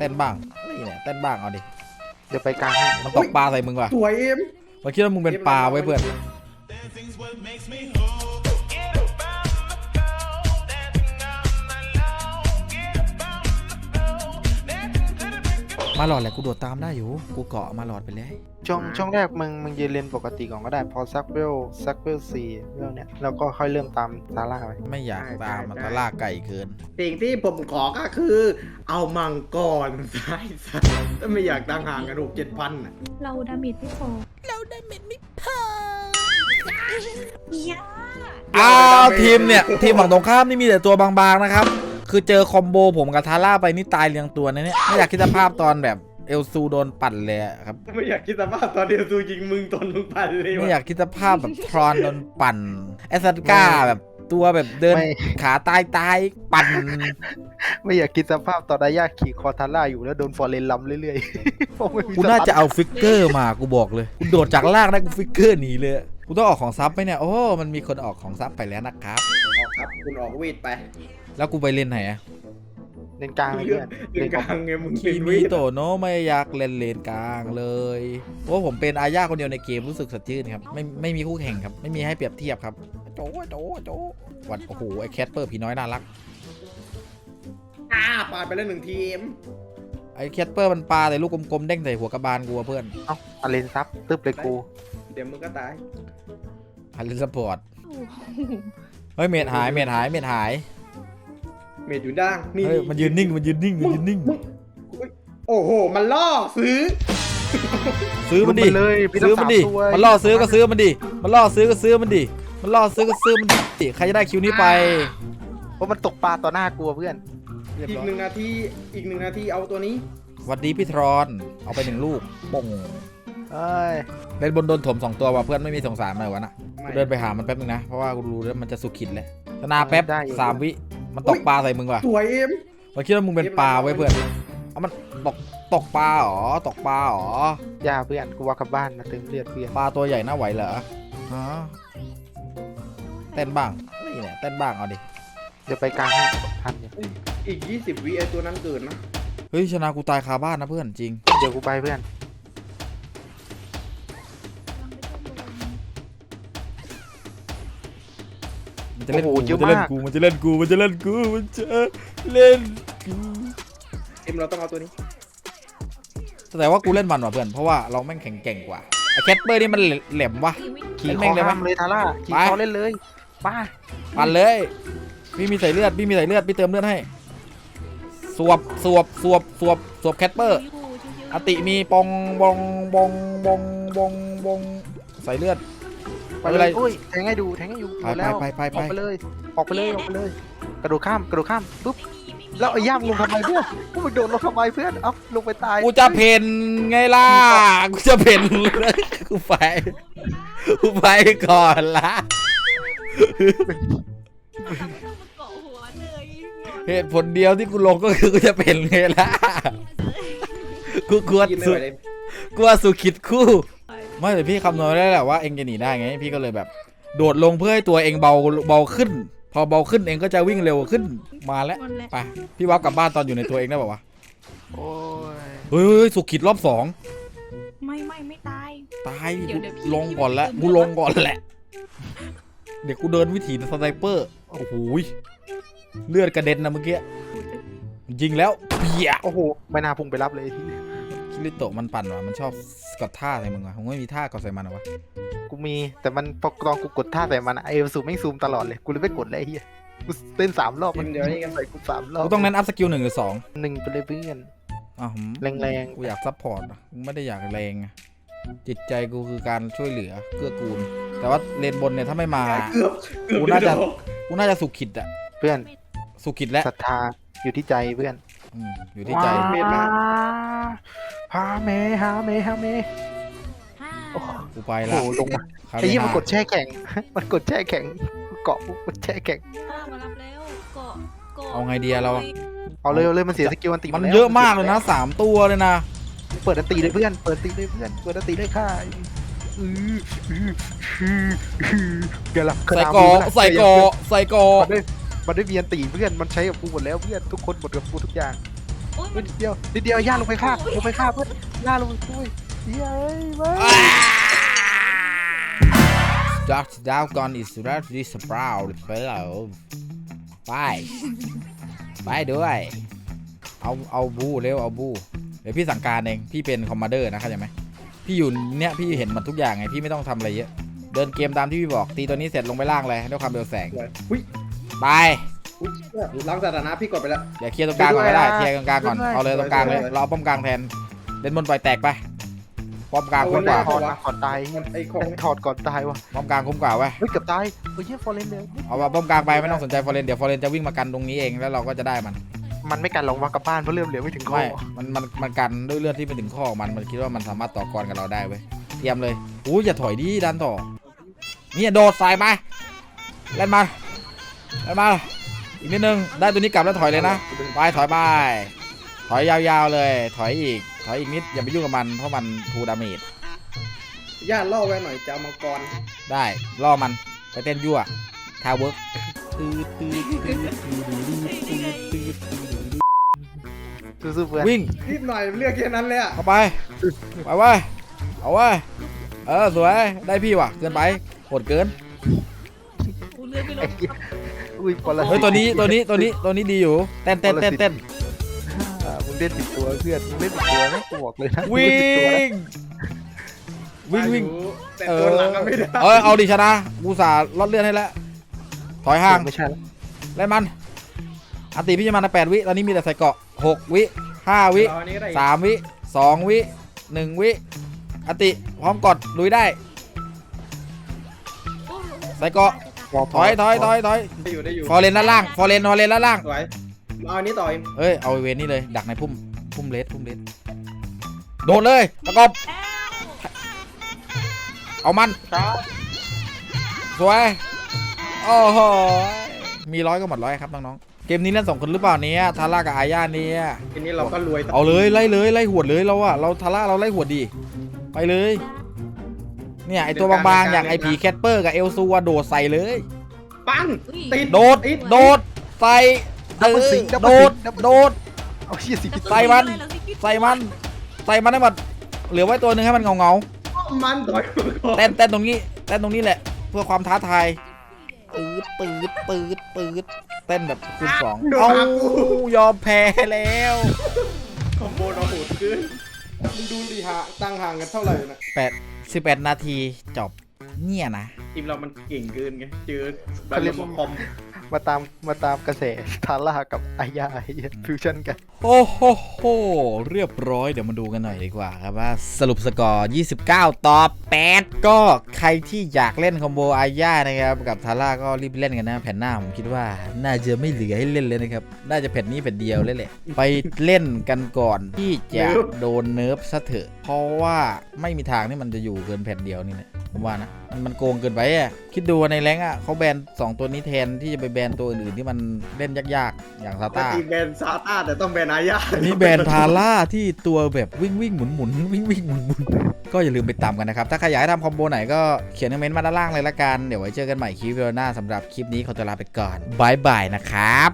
เต้นบ้างนี่เนี่ยเต้นบ้างเอาดิเดี๋ยวไปกลางให้มันตกปลาใส่มึงว่ะสวยเอ็มมันคิดว่ามึงเป็นปลาไว้ยเพื่อน มาหลอดแหละกูโดดตามได้อยู่ กูเกาะมาหลอดไปเลย ช่วงช่วงแรกมึงมึงยืนเลนปกติก่อนก็ได้พอซักเวลซักเวลสี่เวลเนี้ยแล้วก็ค่อยเริ่มตามซาร่าไปไม่อยากตามมันก็ลากไก่เกิน สิ่งที่ผมขอก็คือ เอามังกรใช่สัสถ้าไม่อยากตั้งห่างกันหกเจ็ดพันอะเราดาเมจไม่พอ เราดาเมจไม่พอยาอ้าวทีมเนี่ยทีมฝั่งตรงข้ามนี่มีแต่ตัวบางๆนะครับ คือเจอคอมโบผมกับทาร่าไปนี่ตายเรียงตัวนะเนี่ยไม่อยากคิดสภาพตอนแบบเอลซูโดนปั่นเลยอะครับ ไม่อยากคิดสภาพตอนเดียวตูยิงมึงตอนมึงพันเลยไม่วะอยากคิดสภาพแบบทรอนโดนปั่นแอสซันก้าแบบตัวแบบเดินไม่ ขาตายตายปั่น ไม่อยากคิดสภาพตอนดายาขี่คอทาร่าอยู่แล้วโดนฟอร์เรนล้ำเรื่อยๆเพราะไม่มีกูน่าสตัจะเอาฟิกเกอร์มากูบอกเลยกูโดดจากล่างได้กูฟิกเกอร์หนีเลยกูต้องออกของซับไหมเนี่ยโอ้มันมีคนออกของซับไปแล้วนะครับ ออกครับ คุณออกเวทไป แล้วกูไปเล่นไหนอะเลนกลางเลยเลืเพื่ออนเรื่องกลางไงมึงคีเป็นเวมิทโตโนะไม่อยากเล่นเลนกลางเลยเพราะว่าผมเป็นอาญาคนเดียวในเกมรู้สึกสดชื่นครับ ไม่ไม่มีคู่แข่งครับ ไม่มีให้เปรียบเทียบครับโจโจโจวัดโอ้โหไอแคทเปอร์ผีน้อยน่ารัก อ่าปาดไปแล้วหนึ่งทีมไอแคทเปอร์มันปลาแต่ลูกกลมๆเด้งใส่หัวกระบาลกูอะเพื่อนเอ้าเอาเลนซับตึ๊บเลยกูเดี๋ยวมึงก็ตายฮันลิสปอร์ตเฮ้ยเมดหายเมดหายเมดหาย เมดอยู่ด้างนี่เฮ้ยมันยืนนิ่งมันยืนนิ่งมันยืนนิ่งโอ้โห มันล่อซื้อ ซื้อมันดิลุกไปเลยพี่ซื้อทั้งมันดิสาตัว มันล่อซื้อก็ซื้อมันดิ มันล่อซื้อก็ซื้อมันดิ มันล่อซื้อก็ซื้อมันดิ ใครจะได้คิวนี้ไป เพราะมันตกปลาต่อหน้ากูอะเพื่อนอีกหนึ่งนาทีอีกหนึ่งนาทีเอาตัวนี้ หวัดดีพี่ทรอน เอาไปหนึ่งลูกป่งเอ้ยเล่นบนโดนถมสองตัวว่ะเพื่อนไม่มีสงสารหน่อยวะน่ะไม่กูเดินไปหามันแป๊บนึงนะ เพราะว่ากูรู้แล้วมันจะสุขิดแล้วธนาแป๊บได้อยู่ สามวิ มันตกปลาใส่มึงว่ะสวยเอ็มมันคิดว่ามึงเป็นปลาไว้ยเพื่อนเอามันตกตกปลาเหรอตกปลาเหรอย่าเพื่อนกูว่ากลับบ้านมาเติมเลือดเพื่อนปลาตัวใหญ่น่าไหวเหรอฮะเต้นบ้างนี่เนี่ยเต้นบ้างเอาดิเดี๋ยวไปกลางให้ทันอยู่อีก 20วิไอตัวนั้นเกิดนะเฮ้ยชนะกูตายคาบ้านนะเพื่อนจริง เดี๋ยวกูไปเพื่อน จะเล่นกูโอ้มันโหเยอะจะเล่นมากกูมันจะเล่นกูมันจะเล่นกูมันจะเล่นกูเอ็มเราต้องเอาตัวนี้แต่ว่ากูเล่นมันว่ะเพื่อนเพราะว่าเราแม่งแข็งแกร่งกว่าไอ้แคทเปอร์นี่มันแหลมวะขี่เล่นคแม่องเลยปะห้ามเลยทาร่าขี่ไปคอเล่นเลยป้าปั่นเลยพี่มีใส่เลือดพี่มีใส่เลือดพี่เติมเลือดให้สวบสวบสวบสวบสวบแคทเปอร์อติมีปองบองบองบองบองบองใส่เลือด ไปไม่เป็นเลไรยอุ้ยแทงให้ดูแทงให้อยู่ไปหมดแล้วไปไปไปออกไปเลยออกไปเลยออกไปเลย กระโดดข้ามกระโดดข้ามปุ๊บแล้วไอ้ย่ามลงทำไมเพื่อนกูไปโดดลงทำไมเพื่อนเอ้าลงไปตายกูจะเพนไงล่ะกูจะเพนเลยกูไปกูไปก่อนละเกาะหัวเลยเหตุผลเดียวที่กูลงก็คือกูจะเป็นไงล่ะกูกลัวกินไม่สุไหวดเลยกลัวสุดขิดคู่ ไม่แต่พี่คำนวณได้แหละว่าเองจะหนีได้ไง พี่ก็เลยแบบ โดดลงเพื่อให้ตัวเองเบาเบาขึ้น พอเบาขึ้นเองก็จะวิ่งเร็วขึ้นมาแล้วมันแหละไปพี่วับกลับบ้านตอนอยู่ในตัวเองได้ป่าวะโอ้ยเฮ้ยเฮ้ยสุดขิดรอบสองไม่ไม่ไม่ตาย ตายเดี๋ยวเดี๋ยวพี่ลงก่อนแล้วพี่กูลงก่อนแหละ เดี๋ยวกูเดินวิถีสไนเปอร์โอ้โหยเลือดกระเด็นนะเมื่อกี้ยิงแล้วเปีย โอ้โหไม่น่าพุ่งไปรับเลยที่คิริโตะมันปั่นว่ะมันชอบ กดท่าใส่มึงว่ะผมไม่มีท่ากดใส่มันหรอวะกูมีแต่มันพอตอนกูกดท่าแต่มันอะไอ้ซูมไม่ซูมตลอดเลย กูเลยไม่กดเลยไอ้เฮียกูเต้นสามรอบมันเดี๋ยวนี้กันใส่กูสามรอบกูต้องเน้นอัพสกิลหนึ่งหรือสองหนึ่งไปเลยเพื่อนอ้าวหืมแรงกูอยากซัพพอร์ตอะกูไม่ได้อยากแรงอะจิตใจกูคือการช่วยเหลือเกื้อกูล แต่ว่าเลนบนเนี่ยถ้าไม่มาเกือบเกือบกูน่าจะโดดกูน่าจะสุขิดอะๆเพื่อนสุขิดแล้วศรัทธาอยู่ที่ใจเพื่อนอืมอยู่ที่ใจว้า ฮาเมฮาเมฮาเมห้าโอ้โหกูไปโอ้ละโหลงมาคราวไอ้นี้ยี่มันห้ากดแช่แข็ง มันกดแช่แข็ง เกาะปุ๊บมันแช่แข็งห้ามารับแล้วเกาะเกาะเอาไงดีอะเราอะเอาเลยเอาเลยมันเสียสกิลอันตีมันแล้วเยอะมากเลยนะสามตัวเลยนะเปิดอันตีเลยเพื่อน เปิดอันตีเลยเพื่อน เปิดอันตีเลยค่ะอืออืออืออือเดี๋ยวละใส่กอใส่กอใส่กอมันได้มันได้มีอันตีเพื่อน มันใช้กับกูหมดแล้วเพื่อนทุกคนหมดกับกูทุกอย่าง โอ๊ยเฮ้มัยนนิดเดียวนิดเดียวย่าลงไปฆ่าลงไปฆ่าเพื่อนย่าลงไปช่วยเฮ้ยมา Dark Dragon is ready sprout ไปแล้วไป ไปด้วย เอาเอาบูเร็วเอาบูเดี๋ยวพี่สั่งการเอง พี่เป็นคอมมานเดอร์นะเข้าใจไหมพี่อยู่เนี่ยพี่เห็นมันทุกอย่างไง พี่ไม่ต้องทำอะไรเยอะ เดินเกมตามที่พี่บอกตีตัวนี้เสร็จลงไปล่างเลยด้วยความเร็วแสง อุ้ยไป อุ้ยล้างสถานะพี่กดไปแล้ว เดี๋ยวเคลียร์ตรงกลางก่อนก็ได้ เคลียร์ตรงกลางก่อน เอาเลยตรงกลางเลย เราเอาป้อมกลางแทน เล่นบนปล่อยแตกไป ป้อมกลางคุ้มกว่า ถอดก่อนตายมันไอ้ของถอดก่อนตายวะป้อมกลางคุ้มกว่าเว้ย เฮ้ยเกือบตายเฮ้ยฟอร์เรนเลยเอาว่าป้อมกลางไปไม่ต้องสนใจฟอร์เรน เดี๋ยวฟอร์เรนจะวิ่งมากันตรงนี้เองแล้วเราก็จะได้มัน มันไม่กันลงวางกับบ้านเพราะเริ่มเหลือไม่ถึงคอไม่ มัน มัน มันกันด้วยเลือดที่ไปถึงข้อมัน มันคิดว่ามันสามารถต่อกรกับเราได้เว้ย เตรียมเลยอู้อย่าถอยดิดันต่อ เนี่ยโดดใส่มาเล่นมาเล่นมา อีกนิดนึง ได้ตัวนี้กลับแล้วถอยเลยนะ ไปถอยไป ถอยยาวๆเลย ถอยอีก ถอยอีกนิด อย่าไปยุ่งกับมัน เพราะมันทูดามีดย่าล่อไว้หน่อยจะามังกรได้ล่อมัน ไปเต้นยั่วทาวเวิร์กสู้ๆเพื่อนวิ่ง รีบตื้อยเลือกแค่ตื้นเลยอะตื้าไป ไปไว้ยเอาตื้ยเออ สวย ได้พี่ว่ะตื้นไปโหดเกิน กูเลือกไม่ลงครัต อุ้ยปรสิตเฮ้ยตัวนี้ตัวนี้ตัวนี้ตัวนี้ดีอยู่เต้นเต้นเต้นเต้นอ่ามึงเล่นติดตัวเพื่อนมึงเล่นติดตัวนะกูบอกเลยนะวิ่มึเล่นติดตัวนะงวิ่งวิ่งแต่ตัวหลังก็ไม่ได้เออเอาดิชนะกูสาลดเลื่อนให้แล้วถอยห่างไม่ใช่แล้วไล่มันอันตีพี่จะมาในแปดวิตอนนี้มีแต่ใส่เกาะหกวิห้าวิรออันนี้ก็ได้สามวิสองวิหนึ่งวิอติพร้อมกดลุยได้โอ้ยใส่เกาะ ถอยถอยถอยถอยได้อยู่ได้อยู่ฟอร์เรนด้านล่างฟอร์เรนฟอร์เรนด้านล่างสวยเอาอันนี้ต่อเองเอ้ยเอาเวนนี่เลยดักในพุ่มพุ่มเลสพุ่มเลสโดนเลยประกบแอ้วเอามันสวยโอ้โหมีร้อยก็หมดร้อยครับน้องๆเกมนี้เล่นสองคนหรือเปล่าเนี่ยทาร่ากับอาญาเนี่ยทีนี้เราก็รวยต่อเอาเลยไล่เลยไล่หวดเลยเราอะเราทาร่าเราไล่หวดดี ไปเลย เนี่ยไอตัวบางๆอย่างไอผีแคทเปอร์กับเอลซูอะโดดใส่เลย ปังอุ้ยติดโดดติดโดดใส่เออโดดโดดเอาเชี่ยสิใส่มันใส่มันใส่มันให้หมดเหลือไว้ตัวหนึ่งให้มันเงาเงามันถอยมาก่อนๆเต้นเต้นตรงนี้เต้นตรงนี้แหละ เพื่อความท้าทายปืดปืดปืดปืดเต้นแบบคูณสองเอายอมแพ้แล้วคอมโบเราโหดขึ้นมึงดูดิฮะตั้งห่างกันเท่าไหร่นะแปด 11 นาทีจบ เนี่ยนะทีมเรามันเก่งเกินไงเจอบัลลคอมมาตามมาตามกระแสทาร่ากับอายาไอ้เหี้ยฟิวชั่นกัน โอ้โหโหเรียบร้อยเดี๋ยวมาดูกันหน่อยดีกว่าครับว่าสรุปสกอร์ 29 ต่อ 8 ก็ใครที่อยากเล่นคอมโบอาญานะครับ กับทาร่าก็รีบเล่นกันนะแผ่นหน้าผมคิดว่า น่าจะไม่เหลือให้เล่นเลยนะครับ น่าจะแผ่นนี้แผ่นเดียวเลยแหละไปเล่นกันก่อนที่จะโดนเนิร์ฟซะเถอะเพราะว่าไม่มีทางที่มันจะอยู่เกินแผ่นเดียวนี่นะ ผมว่านะมันมันโกงเกินไปอะคิดดูในแรงอะเขาแบนสองตัวนี้แทนที่จะไปแบนตัวอื่นๆที่มันเล่นยากๆ อย่างซาแต่ต้าทีมแบนซาต้าแต่ต้องแบนอาญาอันนี้แบรนด์ทาร่าที่ตัวแบบวิ่งวิ่งหมุนหมุนวิ่งวิ่งหมุนหมุนก็อย่าลืมไปตามกันนะครับ ถ้าใครอยากให้ทำคอมโบไหนก็เขียนคอมเมนต์มาด้านล่างเลยละกัน เดี๋ยวไว้เจอกันใหม่คลิปวิดีโอหน้าสำหรับคลิปนี้ขอตัวลาไปก่อนบายบายนะครับ